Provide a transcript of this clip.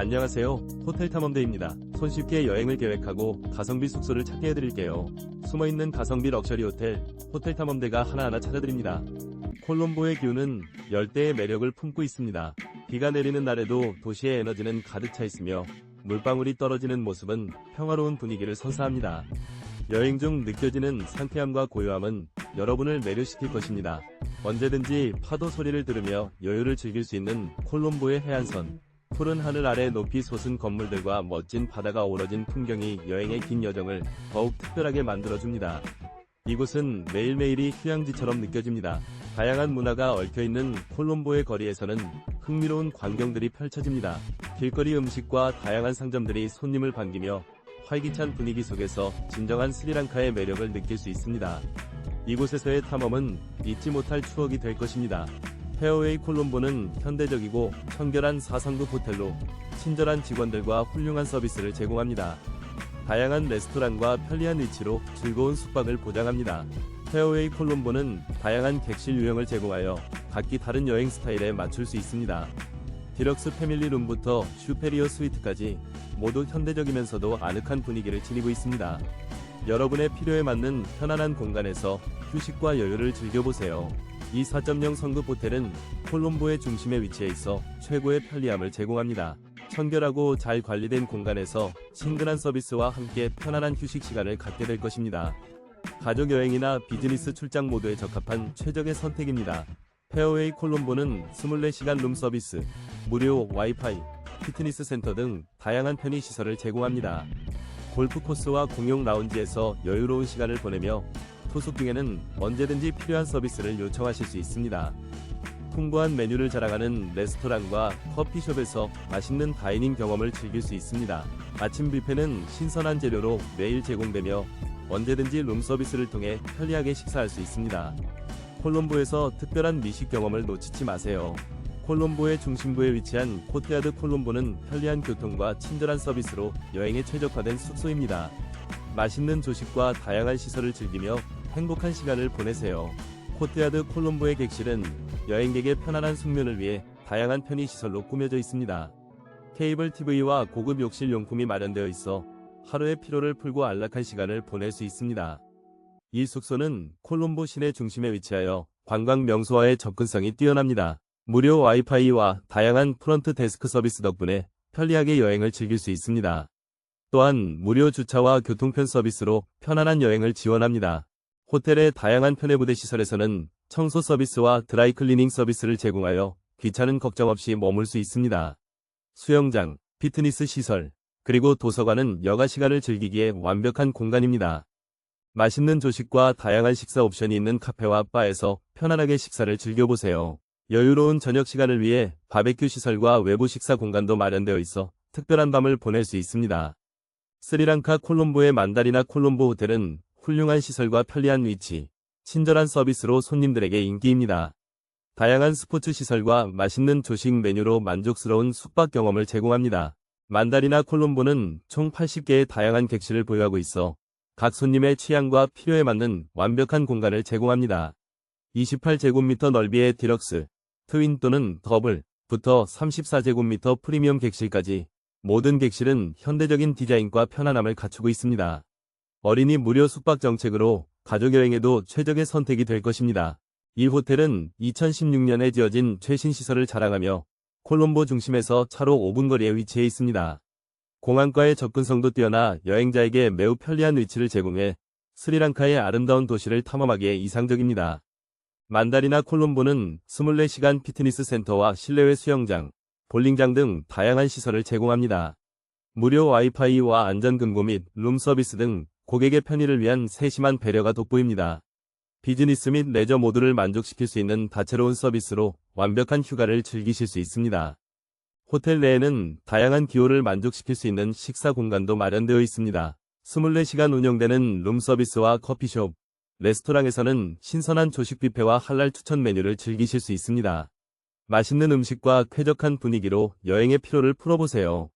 안녕하세요. 호텔 탐험대입니다. 손쉽게 여행을 계획하고 가성비 숙소를 찾게 해드릴게요. 숨어있는 가성비 럭셔리 호텔, 호텔 탐험대가 하나하나 찾아드립니다. 콜롬보의 뷰는 열대의 매력을 품고 있습니다. 비가 내리는 날에도 도시의 에너지는 가득 차 있으며 물방울이 떨어지는 모습은 평화로운 분위기를 선사합니다. 여행 중 느껴지는 상쾌함과 고요함은 여러분을 매료시킬 것입니다. 언제든지 파도 소리를 들으며 여유를 즐길 수 있는 콜롬보의 해안선. 푸른 하늘 아래 높이 솟은 건물들과 멋진 바다가 어우러진 풍경이 여행의 긴 여정을 더욱 특별하게 만들어줍니다. 이곳은 매일매일이 휴양지처럼 느껴집니다. 다양한 문화가 얽혀있는 콜롬보의 거리에서는 흥미로운 광경들이 펼쳐집니다. 길거리 음식과 다양한 상점들이 손님을 반기며 활기찬 분위기 속에서 진정한 스리랑카의 매력을 느낄 수 있습니다. 이곳에서의 탐험은 잊지 못할 추억이 될 것입니다. 페어웨이 콜롬보는 현대적이고 청결한 4성급 호텔로 친절한 직원들과 훌륭한 서비스를 제공합니다. 다양한 레스토랑과 편리한 위치로 즐거운 숙박을 보장합니다. 페어웨이 콜롬보는 다양한 객실 유형을 제공하여 각기 다른 여행 스타일에 맞출 수 있습니다. 디럭스 패밀리 룸부터 슈페리어 스위트까지 모두 현대적이면서도 아늑한 분위기를 지니고 있습니다. 여러분의 필요에 맞는 편안한 공간에서 휴식과 여유를 즐겨보세요. 이 4.0 성급 호텔은 콜롬보의 중심에 위치해 있어 최고의 편리함을 제공합니다. 청결하고 잘 관리된 공간에서 친근한 서비스와 함께 편안한 휴식 시간을 갖게 될 것입니다. 가족 여행이나 비즈니스 출장 모두에 적합한 최적의 선택입니다. 페어웨이 콜롬보는 24시간 룸 서비스, 무료 와이파이, 피트니스 센터 등 다양한 편의 시설을 제공합니다. 골프 코스와 공용 라운지에서 여유로운 시간을 보내며 투숙 중에는 언제든지 필요한 서비스를 요청하실 수 있습니다. 풍부한 메뉴를 자랑하는 레스토랑과 커피숍에서 맛있는 다이닝 경험을 즐길 수 있습니다. 아침 뷔페는 신선한 재료로 매일 제공되며 언제든지 룸 서비스를 통해 편리하게 식사할 수 있습니다. 콜롬보에서 특별한 미식 경험을 놓치지 마세요. 콜롬보의 중심부에 위치한 코트야드 콜롬보는 편리한 교통과 친절한 서비스로 여행에 최적화된 숙소입니다. 맛있는 조식과 다양한 시설을 즐기며 행복한 시간을 보내세요. 코트야드 콜롬보의 객실은 여행객의 편안한 숙면을 위해 다양한 편의 시설로 꾸며져 있습니다. 케이블 TV와 고급 욕실 용품이 마련되어 있어 하루의 피로를 풀고 안락한 시간을 보낼 수 있습니다. 이 숙소는 콜롬보 시내 중심에 위치하여 관광 명소와의 접근성이 뛰어납니다. 무료 와이파이와 다양한 프런트 데스크 서비스 덕분에 편리하게 여행을 즐길 수 있습니다. 또한 무료 주차와 교통편 서비스로 편안한 여행을 지원합니다. 호텔의 다양한 편의부대 시설에서는 청소 서비스와 드라이클리닝 서비스를 제공하여 귀찮은 걱정 없이 머물 수 있습니다. 수영장, 피트니스 시설, 그리고 도서관은 여가 시간을 즐기기에 완벽한 공간입니다. 맛있는 조식과 다양한 식사 옵션이 있는 카페와 바에서 편안하게 식사를 즐겨보세요. 여유로운 저녁 시간을 위해 바베큐 시설과 외부 식사 공간도 마련되어 있어 특별한 밤을 보낼 수 있습니다. 스리랑카 콜롬보의 만다리나 콜롬보 호텔은 훌륭한 시설과 편리한 위치, 친절한 서비스로 손님들에게 인기입니다. 다양한 스포츠 시설과 맛있는 조식 메뉴로 만족스러운 숙박 경험을 제공합니다. 만다리나 콜롬보는 총 80개의 다양한 객실을 보유하고 있어 각 손님의 취향과 필요에 맞는 완벽한 공간을 제공합니다. 28제곱미터 넓이의 디럭스, 트윈 또는 더블 부터 34제곱미터 프리미엄 객실까지 모든 객실은 현대적인 디자인과 편안함을 갖추고 있습니다. 어린이 무료 숙박 정책으로 가족여행에도 최적의 선택이 될 것입니다. 이 호텔은 2016년에 지어진 최신 시설을 자랑하며 콜롬보 중심에서 차로 5분 거리에 위치해 있습니다. 공항과의 접근성도 뛰어나 여행자에게 매우 편리한 위치를 제공해 스리랑카의 아름다운 도시를 탐험하기에 이상적입니다. 만다리나 콜롬보는 24시간 피트니스 센터와 실내외 수영장, 볼링장 등 다양한 시설을 제공합니다. 무료 와이파이와 안전금고 및 룸 서비스 등 고객의 편의를 위한 세심한 배려가 돋보입니다. 비즈니스 및 레저 모두를 만족시킬 수 있는 다채로운 서비스로 완벽한 휴가를 즐기실 수 있습니다. 호텔 내에는 다양한 기호를 만족시킬 수 있는 식사 공간도 마련되어 있습니다. 24시간 운영되는 룸 서비스와 커피숍, 레스토랑에서는 신선한 조식 뷔페와 할랄 추천 메뉴를 즐기실 수 있습니다. 맛있는 음식과 쾌적한 분위기로 여행의 피로를 풀어보세요.